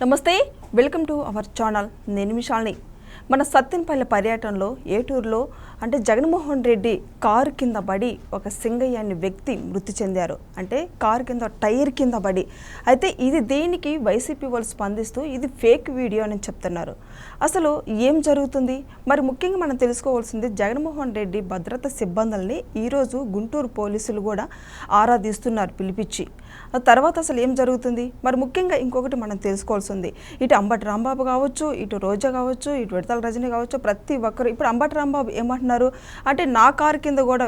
నమస్తే welcome to our channel. నేను మన సత్యంపల్లి పర్యటనలో ఏటూరులో అంటే జగన్మోహన్ రెడ్డి కారు కింద పడి ఒక సింగయ్య అనే వ్యక్తి మృతి చెందారు. అంటే కారు కింద టైర్ కింద పడి. అయితే ఇది దేనికి? వైసీపీ వాళ్ళు స్పందిస్తూ ఇది ఫేక్ వీడియో అని చెప్తున్నారు. అసలు ఏం జరుగుతుంది? మరి ముఖ్యంగా మనం తెలుసుకోవాల్సింది జగన్మోహన్ రెడ్డి భద్రతా సిబ్బందుల్ని ఈరోజు గుంటూరు పోలీసులు కూడా ఆరాధిస్తున్నారు పిలిపించి. తర్వాత అసలు ఏం జరుగుతుంది? మరి ముఖ్యంగా ఇంకొకటి మనం తెలుసుకోవాల్సింది. ఇటు అంబటి రాంబాబు కావచ్చు ఇటు రోజా కావచ్చు ఇటు విడతల రజని కావచ్చు ప్రతి ఒక్కరు ఇప్పుడు అంబటి రాంబాబు ఏమంటున్నారు? అంటే నా కారు కింద కూడా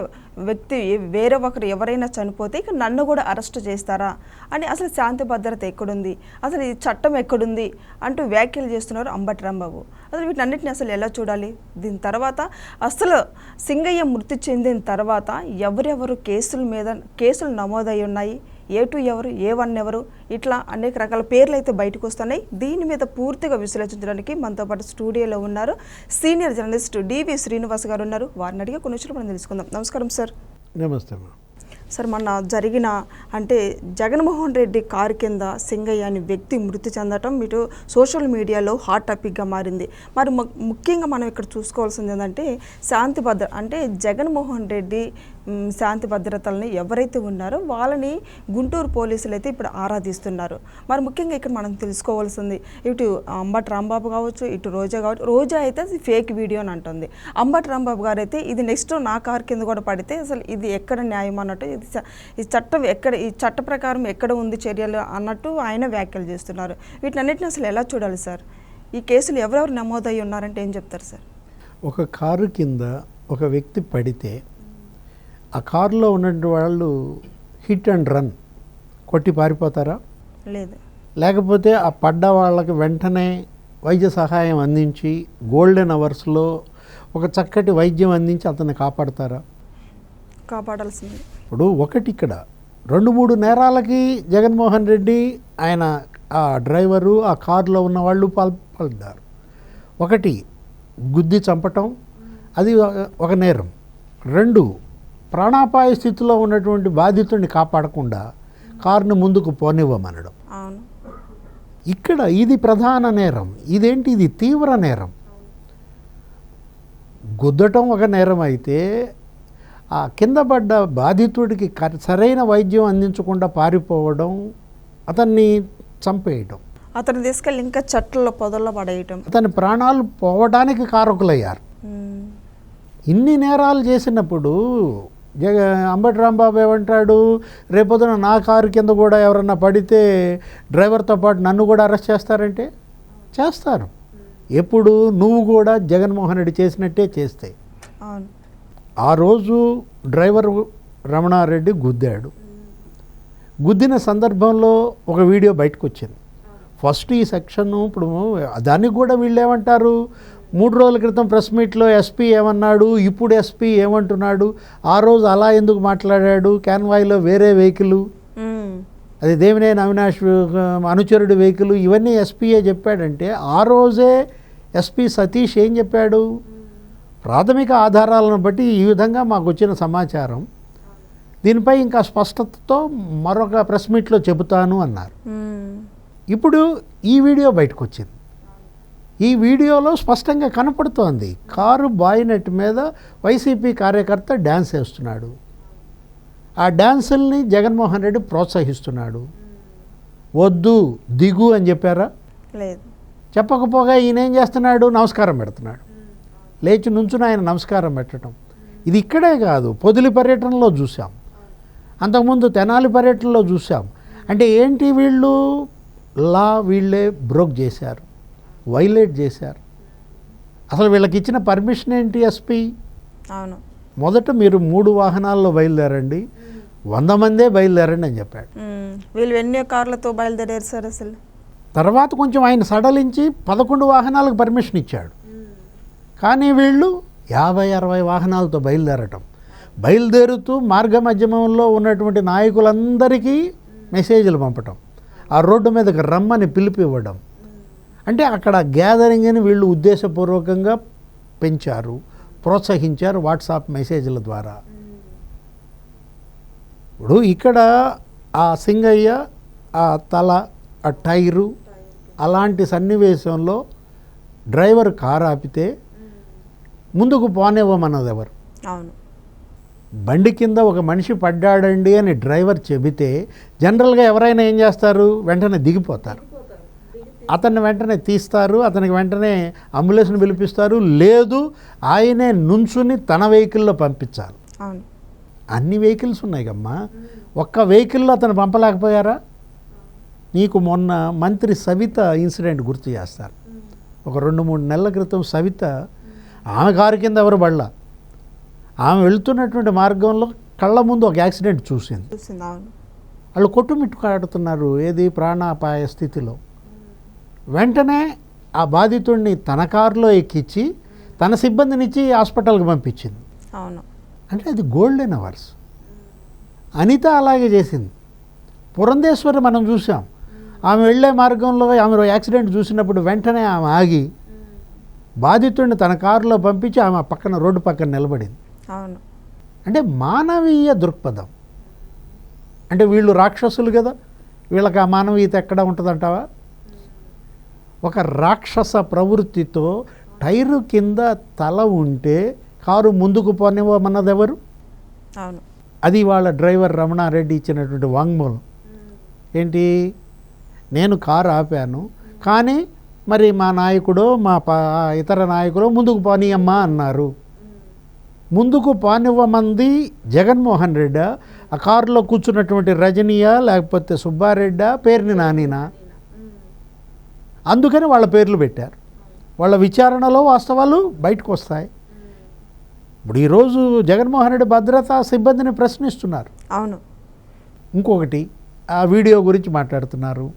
వ్యక్తి వేరే ఒకరు ఎవరైనా చనిపోతే ఇక నన్ను కూడా అరెస్ట్ చేస్తారా? అని అసలు శాంతి భద్రత ఎక్కడుంది? అసలు ఈ చట్టం ఎక్కడుంది? అంటూ వ్యాఖ్యలు చేస్తున్నారు అంబటి రాంబాబు. అసలు వీటన్నిటిని అసలు ఎలా చూడాలి? దీని తర్వాత అసలు సింగయ్య మృతి చెందిన తర్వాత ఎవరెవరు కేసుల మీద కేసులు నమోదై ఉన్నాయి? ఏ టూ ఎవరు ఏ వన్ ఎవరు ఇట్లా అనేక రకాల పేర్లు అయితే బయటకు వస్తున్నాయి. దీని మీద పూర్తిగా విశ్లేషించడానికి మనతో పాటు స్టూడియోలో ఉన్నారు సీనియర్ జర్నలిస్ట్ డివి శ్రీనివాస్ గారు ఉన్నారు. వారిని అడిగే కొన్ని విషయాలు మనం తెలుసుకుందాం. నమస్కారం సార్. నమస్తే సార్ మొన్న జరిగిన అంటే జగన్మోహన్ రెడ్డి కారు కింద సింగయ్య అనే వ్యక్తి మృతి చెందటం ఇటు సోషల్ మీడియాలో హాట్ టాపిక్గా మారింది. మరి ముఖ్యంగా మనం ఇక్కడ చూసుకోవాల్సింది ఏంటంటే శాంతి భద్ర అంటే జగన్మోహన్ రెడ్డి శాంతి భద్రతల్ని ఎవరైతే ఉన్నారో వాళ్ళని గుంటూరు పోలీసులు అయితే ఇప్పుడు ఆరాధిస్తున్నారు. మరి ముఖ్యంగా ఇక్కడ మనం తెలుసుకోవాల్సింది ఇటు అంబట్ రాంబాబు కావచ్చు ఇటు రోజా కావచ్చు రోజా అయితే అది ఫేక్ వీడియో అని అంటుంది. అంబట్ రాంబాబు గారు అయితే ఇది నెక్స్ట్ నా కారు కింద కూడా పడితే అసలు ఇది ఎక్కడ న్యాయం అన్నట్టు ఇది ఈ చట్టం ఎక్కడ ఈ చట్ట ప్రకారం ఎక్కడ ఉంది చర్యలు అన్నట్టు ఆయన వ్యాఖ్యలు చేస్తున్నారు. వీటినన్నిటిని అసలు ఎలా చూడాలి సార్? ఈ కేసులు ఎవరెవరు నమోదై ఉన్నారంటే ఏం చెప్తారు సార్? ఒక కారు కింద ఒక వ్యక్తి పడితే ఆ కారులో ఉన్నటువంటి వాళ్ళు హిట్ అండ్ రన్. కొట్టి పారిపోతారా? లేదు. లేకపోతే ఆ పడ్డ వాళ్ళకి వెంటనే వైద్య సహాయం అందించి గోల్డెన్ అవర్స్లో ఒక చక్కటి వైద్యం అందించి అతన్ని కాపాడతారా? కాపాడాల్సింది. ఇప్పుడు ఒకటి ఇక్కడ. రెండు మూడు నేరాలకి జగన్మోహన్ రెడ్డి ఆయన ఆ డ్రైవరు ఆ కారులో ఉన్న వాళ్ళు పాల్పడ్డారు. ఒకటి గుద్ది చంపటం అది ఒక- ఒక నేరం. రెండు ప్రాణాపాయ స్థితిలో ఉన్నటువంటి బాధితుడిని కాపాడకుండా కారుని ముందుకు పోనివ్వమనడం. ఇక్కడ ఇది ప్రధాన నేరం. ఇదేంటి? ఇది తీవ్ర నేరం. గుద్దటం ఒక నేరం అయితే ఆ కింద పడ్డ బాధితుడికి సరైన వైద్యం అందించకుండా పారిపోవడం అతన్ని చంపేయడం అతను తీసుకెళ్ళి ఇంకా చెట్లలో పొదల్లో పడేయటం. అతని ప్రాణాలు పోవడానికి కారకులయ్యారు. ఇన్ని నేరాలు చేసినప్పుడు జగ అంబటి రాంబాబు ఏమంటాడు? రేపొద్దున నా కారు కింద కూడా ఎవరన్నా పడితే డ్రైవర్తో పాటు నన్ను కూడా అరెస్ట్ చేస్తారంటే? చేస్తారు. ఎప్పుడు నువ్వు కూడా జగన్మోహన్ రెడ్డి చేసినట్టే చేస్తే. ఆ రోజు డ్రైవర్ రమణారెడ్డి గుద్దాడు. గుద్దిన సందర్భంలో ఒక వీడియో బయటకు వచ్చింది ఫస్ట్ ఈ సెక్షన్ ఇప్పుడు దానికి కూడా వీళ్ళు ఏమంటారు మూడు రోజుల క్రితం ప్రెస్ మీట్లో ఎస్పీ ఏమన్నాడు ఇప్పుడు ఎస్పీ ఏమంటున్నాడు ఆ రోజు అలా ఎందుకు మాట్లాడాడు క్యాన్వాయ్లో వేరే వెహికల్. అది దేవినేని అవినాష్ అనుచరుడి వెహికల్ ఇవన్నీ ఎస్పీఏ చెప్పాడంటే ఆ రోజే ఎస్పీ సతీష్ ఏం చెప్పాడు ప్రాథమిక ఆధారాలను బట్టి ఈ విధంగా మాకు వచ్చిన సమాచారం దీనిపై ఇంకా స్పష్టతతో మరొక ప్రెస్ మీట్లో చెబుతాను అన్నారు. ఇప్పుడు ఈ వీడియో బయటకు వచ్చింది ఈ వీడియోలో స్పష్టంగా కనపడుతోంది. కారు బాయినెట్ మీద వైసీపీ కార్యకర్త డ్యాన్స్ వేస్తున్నాడు. ఆ డ్యాన్సుల్ని జగన్మోహన్ రెడ్డి ప్రోత్సహిస్తున్నాడు. వద్దు దిగు అని చెప్పారా? లేదు. చెప్పకపోగా ఈయన ఏం చేస్తున్నాడు? నమస్కారం పెడుతున్నాడు. లేచి నుంచుని ఆయన నమస్కారం పెట్టడం. ఇది ఇక్కడే కాదు పొదిలి పర్యటనలో చూసాం అంతకుముందు తెనాలి పర్యటనలో చూసాం అంటే ఏంటి వీళ్ళు? లా వీళ్ళే బ్రోక్ చేశారు. వైలేట్ చేశారు. అసలు వీళ్ళకి ఇచ్చిన పర్మిషన్ ఏంటి ఎస్పీ? అవును. మొదట మీరు మూడు వాహనాల్లో బయలుదేరండి. వంద మందే బయలుదేరండి అని చెప్పాడు. వీళ్ళు ఎన్నో కార్లతో బయలుదేరారు సార్ అసలు. తర్వాత కొంచెం ఆయన సడలించి పదకొండు వాహనాలకు పర్మిషన్ ఇచ్చాడు. కానీ వీళ్ళు యాభై అరవై వాహనాలతో బయలుదేరటం. బయలుదేరుతూ మార్గ మధ్యమంలో ఉన్నటువంటి నాయకులందరికీ మెసేజ్లు పంపటం. ఆ రోడ్డు మీదకి రమ్మని పిలిపి ఇవ్వడం. అంటే అక్కడ గ్యాదరింగ్ని వీళ్ళు ఉద్దేశపూర్వకంగా పెంచారు ప్రోత్సహించారు వాట్సాప్ మెసేజ్ల ద్వారా. ఇప్పుడు ఇక్కడ ఆ సింగయ్య ఆ తల ఆ టైరు అలాంటి సన్నివేశంలో డ్రైవర్ కారు ఆపితే ముందుకు పోనివ్వమన్నది ఎవరు? అవును. బండి కింద ఒక మనిషి పడ్డాడండి అని డ్రైవర్ చెబితే జనరల్గా ఎవరైనా ఏం చేస్తారు? వెంటనే దిగిపోతారు. అతన్ని వెంటనే తీస్తారు అతనికి వెంటనే అంబులెన్స్ని పిలిపిస్తారు. లేదు ఆయనే నుంచుని తన వెహికల్లో పంపించాలి అన్ని వెహికల్స్ ఉన్నాయి కమ్మా. ఒక్క వెహికల్లో అతను పంపలేకపోయారా? నీకు మొన్న మంత్రి సవిత ఇన్సిడెంట్ గుర్తు చేస్తారు. ఒక రెండు మూడు నెలల క్రితం సవిత ఆమె కారు కింద ఎవరు పడలా? ఆమె వెళ్తున్నటువంటి మార్గంలో కళ్ళ ముందు ఒక యాక్సిడెంట్ చూసింది. వాళ్ళు కొట్టుమిట్టుకాడుతున్నారు ఏది ప్రాణాపాయ స్థితిలో. వెంటనే ఆ బాధితుడిని తన కారులో ఎక్కించి తన సిబ్బందినిచ్చి హాస్పిటల్కి పంపించింది. అవును. అంటే అది గోల్డెన్ అవర్స్. అనిత అలాగే చేసింది. పురంధేశ్వరి మనం చూసాం. ఆమె వెళ్ళే మార్గంలో ఆమె యాక్సిడెంట్ చూసినప్పుడు వెంటనే ఆమె ఆగి బాధితుడిని తన కారులో పంపించి ఆమె పక్కన రోడ్డు పక్కన నిలబడింది. అవును. అంటే మానవీయ దృక్పథం. అంటే వీళ్ళు రాక్షసులు కదా వీళ్ళకి ఆ మానవీయత ఎక్కడ ఉంటుందంటావా? ఒక రాక్షస ప్రవృత్తితో టైరు కింద తల ఉంటే కారు ముందుకు పోనివ్వమన్నది ఎవరు అవును. అది వాళ్ళ డ్రైవర్ రమణారెడ్డి ఇచ్చినటువంటి వాంగ్మూలం. ఏంటి? నేను కారు ఆపాను కానీ మరి మా నాయకుడు మా పా ఇతర నాయకుడు ముందుకు పోనీయమ్మా అన్నారు. ముందుకు పానివ్వమంది జగన్మోహన్ రెడ్డి ఆ కారులో కూర్చున్నటువంటి రజనీయా లేకపోతే సుబ్బారెడ్డా పేరుని నానినా? అందుకని వాళ్ళ పేర్లు పెట్టారు. వాళ్ళ విచారణలో వాస్తవాలు బయటకు వస్తాయి. ఇప్పుడు ఈరోజు జగన్మోహన్ రెడ్డి భద్రతా సిబ్బందిని ప్రశ్నిస్తున్నారు. అవును. ఇంకొకటి ఆ వీడియో గురించి మాట్లాడుతున్నారు.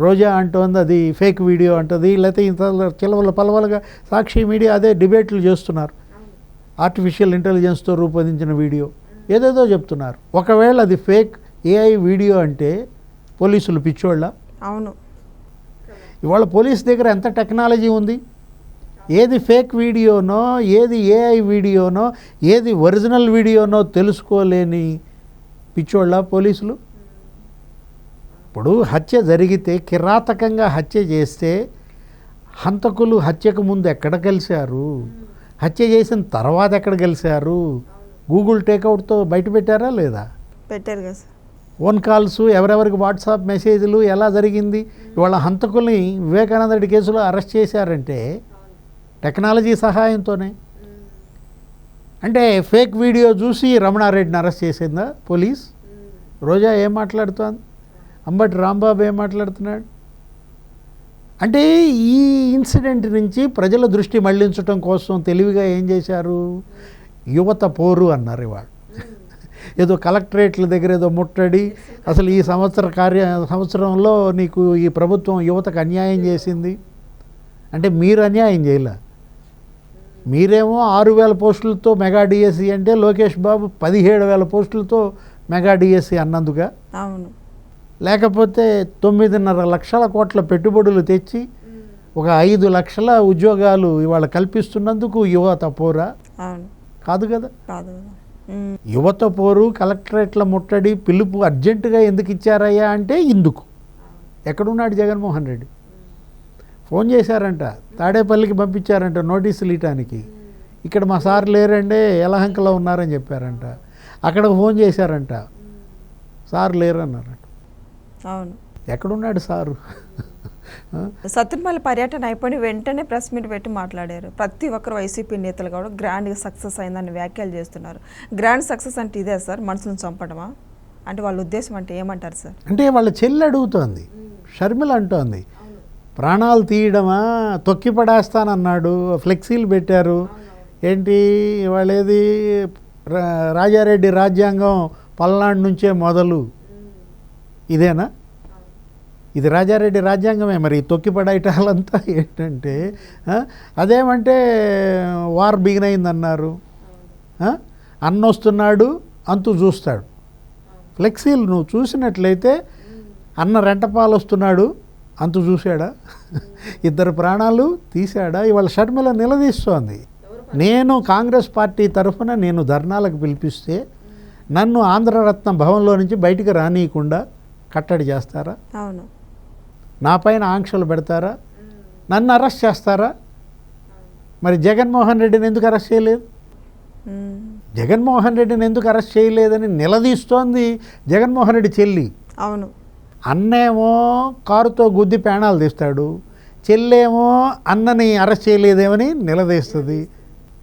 రోజా అంటోంది అది ఫేక్ వీడియో అంటుంది లేకపోతే ఇంత చిలవల పలవలుగా సాక్షి మీడియా అదే డిబేట్లు చేస్తున్నారు. ఆర్టిఫిషియల్ ఇంటెలిజెన్స్తో రూపొందించిన వీడియో. ఏదేదో చెప్తున్నారు. ఒకవేళ అది ఫేక్ ఏఐ వీడియో అంటే పోలీసులు పిచ్చోళ్ళ. అవును. ఇవాళ పోలీస్ దగ్గర ఎంత టెక్నాలజీ ఉంది? ఏది ఫేక్ వీడియోనో ఏది ఏఐ వీడియోనో ఏది ఒరిజినల్ వీడియోనో తెలుసుకోలేని పిచ్చోళ్ళ పోలీసులు? ఇప్పుడు హత్య జరిగితే కిరాతకంగా హత్య చేస్తే హంతకులు హత్యకు ముందు ఎక్కడ కలిశారు హత్య చేసిన తర్వాత ఎక్కడ కలిశారు గూగుల్ టేక్అవుట్తో బయట పెట్టారా లేదా? పెట్టారు కదా సార్. ఫోన్ కాల్స్ ఎవరెవరికి వాట్సాప్ మెసేజ్లు ఎలా జరిగింది? ఇవాళ హంతకుల్ని వివేకానంద రెడ్డి కేసులో అరెస్ట్ చేశారంటే టెక్నాలజీ సహాయంతోనే. అంటే ఫేక్ వీడియో చూసి రమణారెడ్డిని అరెస్ట్ చేసిందా పోలీస్? రోజా ఏం మాట్లాడుతోంది? అంబటి రాంబాబు ఏం మాట్లాడుతున్నాడు? అంటే ఈ ఇన్సిడెంట్ నుంచి ప్రజల దృష్టి మళ్ళించడం కోసం తెలివిగా ఏం చేశారు? యువత పోరు అన్నారు ఇవాళ. ఏదో కలెక్టరేట్ల దగ్గర ఏదో ముట్టడి. అసలు ఈ సంవత్సర కార్య సంవత్సరంలో నీకు ఈ ప్రభుత్వం యువతకు అన్యాయం చేసింది. అంటే మీరు అన్యాయం చేయలే? మీరేమో ఆరు వేల పోస్టులతో మెగా డిఎస్సి అంటే లోకేష్ బాబు పదిహేడు వేల పోస్టులతో మెగా డిఎస్సి అన్నందుగా అవును. లేకపోతే తొమ్మిదిన్నర లక్షల కోట్ల పెట్టుబడులు తెచ్చి ఒక ఐదు లక్షల ఉద్యోగాలు ఇవాళ కల్పిస్తున్నందుకు యువత పోరా? కాదు కదా? కాదు కదా. యువత పోరు కలెక్టరేట్ల ముట్టడి పిలుపు అర్జెంటుగా ఎందుకు ఇచ్చారయ్యా అంటే ఇందుకు. ఎక్కడున్నాడు జగన్మోహన్ రెడ్డి? ఫోన్ చేశారంట తాడేపల్లికి పంపించారంట నోటీసులు ఇయటానికి ఇక్కడ మా సార్ లేరంటే ఎలహంకలో ఉన్నారని చెప్పారంట. అక్కడికి ఫోన్ చేశారంట సార్ లేరన్నారంట. అవును. ఎక్కడున్నాడు సారు? ఆ? పర్యటన అయిపోయి వెంటనే ప్రెస్ మీట్ పెట్టి మాట్లాడారు. ప్రతి ఒక్కరు వైసీపీ నేతలు కూడా గ్రాండ్గా సక్సెస్ అయిందని వ్యాఖ్యలు చేస్తున్నారు. గ్రాండ్ సక్సెస్ అంటే ఇదే సార్ మనసును చంపడమా? అంటే వాళ్ళ ఉద్దేశం అంటే ఏమంటారు సార్? అంటే వాళ్ళ చెల్లి అడుగుతోంది. షర్మిల అంటోంది. ప్రాణాలు తీయడమా? తొక్కి పడేస్తానన్నాడు. ఫ్లెక్సీలు పెట్టారు. ఏంటి వాళ్ళేది? రా- రాజారెడ్డి రాజ్యాంగం పల్నాడు నుంచే మొదలు. ఇదేనా? ఇది రాజారెడ్డి రాజ్యాంగమే. మరి తొక్కిపడేటాలంతా ఏంటంటే అదేమంటే వార్ బిగిన్ అయిందన్నారు అన్నొస్తున్నాడు అన్న వస్తున్నాడు అంతు చూస్తాడు. ఫ్లెక్సీలు నువ్వు చూసినట్లయితే అన్న రెంటపాలు వస్తున్నాడు అంతు చూశాడా? ఇద్దరు ప్రాణాలు తీశాడా? ఇవాళ షర్మిల నిలదీస్తోంది. నేను కాంగ్రెస్ పార్టీ తరఫున నేను ధర్నాలకు పిలిపిస్తే నన్ను ఆంధ్రరత్న భవన్లో నుంచి బయటికి రానియకుండా కట్టడి చేస్తారా? అవును. నా పైన ఆంక్షలు పెడతారా? నన్ను అరెస్ట్ చేస్తారా? మరి జగన్మోహన్ రెడ్డిని ఎందుకు అరెస్ట్ చేయలేదు. జగన్మోహన్ రెడ్డిని ఎందుకు అరెస్ట్ చేయలేదని నిలదీస్తోంది జగన్మోహన్ రెడ్డి చెల్లి. అవును. అన్నేమో కారుతో గుద్ది పేణాలు తీస్తాడు చెల్లేమో అన్నని అరెస్ట్ చేయలేదేమని నిలదీస్తుంది.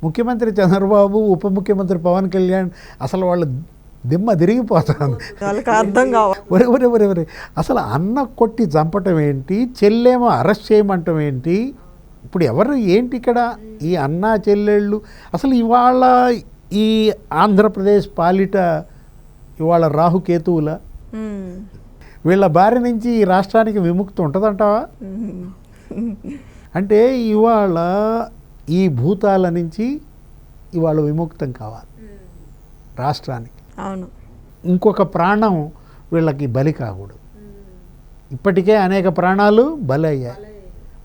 ముఖ్యమంత్రి చంద్రబాబు ఉప ముఖ్యమంత్రి పవన్ కళ్యాణ్ అసలు వాళ్ళ దిమ్మ తిరిగిపోతుంది. వాళ్ళకి అర్థం కావాలి ఒరే ఒరే ఒరే ఒరే. అసలు అన్న కొట్టి చంపటం ఏంటి? చెల్లేమో అరెస్ట్ చేయమంటం ఏంటి? ఇప్పుడు ఎవరు ఏంటి ఇక్కడ? ఈ అన్న చెల్లెళ్ళు. అసలు ఇవాళ ఈ ఆంధ్రప్రదేశ్ పాలిట ఇవాళ రాహుకేతువుల. వీళ్ళ బారి నుంచి ఈ రాష్ట్రానికి విముక్తి ఉంటుందంటావా. అంటే ఇవాళ ఈ భూతాల నుంచి ఇవాళ విముక్తం కావాలి. రాష్ట్రానికి. అవును. ఇంకొక ప్రాణం వీళ్ళకి బలి కాకూడదు. ఇప్పటికే అనేక ప్రాణాలు బలి అయ్యాయి.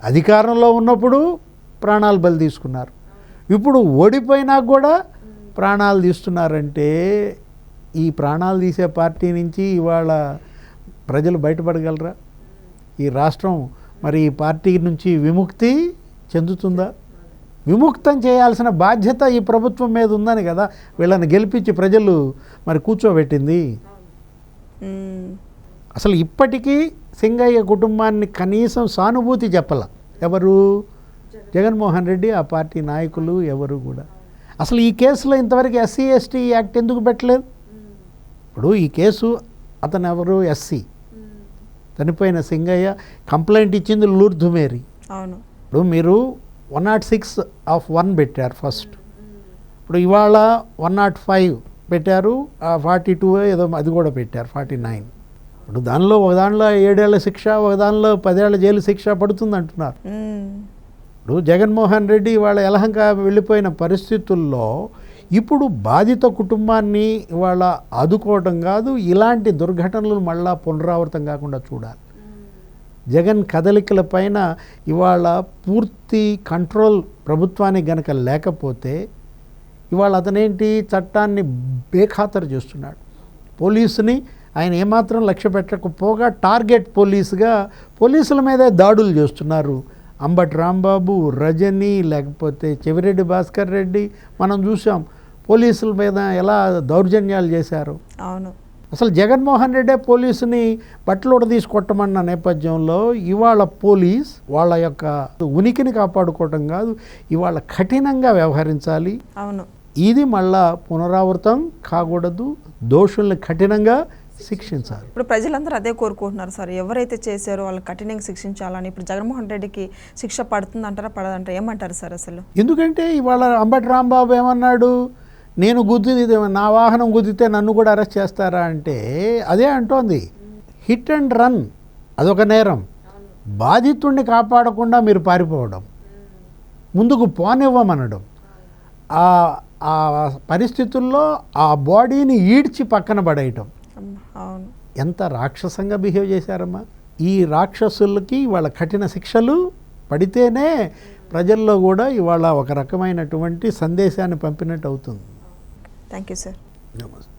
అధికారంలో ఉన్నప్పుడు ప్రాణాలు బలి తీసుకున్నారు. ఇప్పుడు ఓడిపోయినా కూడా ప్రాణాలు తీస్తున్నారంటే ఈ ప్రాణాలు తీసే పార్టీ నుంచి ఇవాళ ప్రజలు బయటపడగలరా? ఈ రాష్ట్రం మరి ఈ పార్టీ నుంచి విముక్తి చెందుతుందా? విముక్తం చేయాల్సిన బాధ్యత ఈ ప్రభుత్వం మీద ఉందని కదా వీళ్ళని గెలిపించి ప్రజలు మరి కూర్చోబెట్టింది. అసలు ఇప్పటికీ సింగయ్య కుటుంబాన్ని కనీసం సానుభూతి చెప్పాల. ఎవరు? జగన్మోహన్ రెడ్డి ఆ పార్టీ నాయకులు ఎవరు కూడా. అసలు ఈ కేసులో ఇంతవరకు ఎస్సీ ఎస్టీ యాక్ట్ ఎందుకు పెట్టలేదు? ఇప్పుడు ఈ కేసు అతను ఎవరు? ఎస్సీ. చనిపోయిన సింగయ్య కంప్లైంట్ ఇచ్చింది లూర్ధు మేరీ అవును. ఇప్పుడు మీరు one nought six of one పెట్టారు ఫస్ట్. ఇప్పుడు ఇవాళ వన్ నాట్ ఫైవ్ పెట్టారు ఫార్టీ టూ ఏదో అది కూడా పెట్టారు ఫార్టీ నైన్. ఇప్పుడు దానిలో ఒక దానిలో ఏడేళ్ళ శిక్ష ఒక దానిలో పదేళ్ళ జైలు శిక్ష పడుతుంది అంటున్నారు. ఇప్పుడు జగన్మోహన్ రెడ్డి వాళ్ళ యలహంక వెళ్ళిపోయిన పరిస్థితుల్లో ఇప్పుడు బాధిత కుటుంబాన్ని ఇవాళ ఆదుకోవటం కాదు ఇలాంటి దుర్ఘటనలు మళ్ళా పునరావృతం కాకుండా చూడాలి. జగన్ కదలికల పైన ఇవాళ పూర్తి కంట్రోల్ ప్రభుత్వానికి గనక లేకపోతే ఇవాళ అతనేంటి చట్టాన్ని బేఖాతరు చేస్తున్నాడు. పోలీసుని ఆయన ఏమాత్రం లక్ష్య పెట్టకపోగా టార్గెట్ పోలీసుగా పోలీసుల మీదే దాడులు చేస్తున్నారు. అంబటి రాంబాబు రజని లేకపోతే చెవిరెడ్డి భాస్కర్ రెడ్డి మనం చూసాం పోలీసుల మీద ఎలా దౌర్జన్యాలు చేశారు. అవును. అసలు జగన్మోహన్ రెడ్డే పోలీసుని బట్టలు తీసి కొట్టమన్న నేపథ్యంలో ఇవాళ పోలీస్ వాళ్ళ యొక్క ఉనికిని కాపాడుకోవటం కాదు ఇవాళ కఠినంగా వ్యవహరించాలి. అవును. ఇది మళ్ళా పునరావృతం కాకూడదు దోషుల్ని కఠినంగా శిక్షించాలి. ఇప్పుడు ప్రజలందరూ అదే కోరుకుంటున్నారు సార్ ఎవరైతే చేశారో వాళ్ళని కఠినంగా శిక్షించాలని ఇప్పుడు జగన్మోహన్ రెడ్డికి శిక్ష పడుతుందంటారా పడదంటారా ఏమంటారు సార్ అసలు? ఎందుకంటే ఇవాళ అంబటి రాంబాబు ఏమన్నాడు? నేను గుద్ది నా వాహనం గుద్దితే నన్ను కూడా అరెస్ట్ చేస్తారా అంటే అదే అంటోంది. హిట్ అండ్ రన్ అదొక నేరం. బాధితుడిని కాపాడకుండా మీరు పారిపోవడం. ముందుకు పోనివ్వమనడం. ఆ ఆ పరిస్థితుల్లో ఆ బాడీని ఈడ్చి పక్కన పడేయటం. ఎంత రాక్షసంగా బిహేవ్ చేశారమ్మా. ఈ రాక్షసులకి వాళ్ళ కఠిన శిక్షలు పడితేనే ప్రజల్లో కూడా ఇవాళ ఒక రకమైనటువంటి సందేశాన్ని పంపినట్టు అవుతుంది. థ్యాంక్ యూ సార్ నమస్తే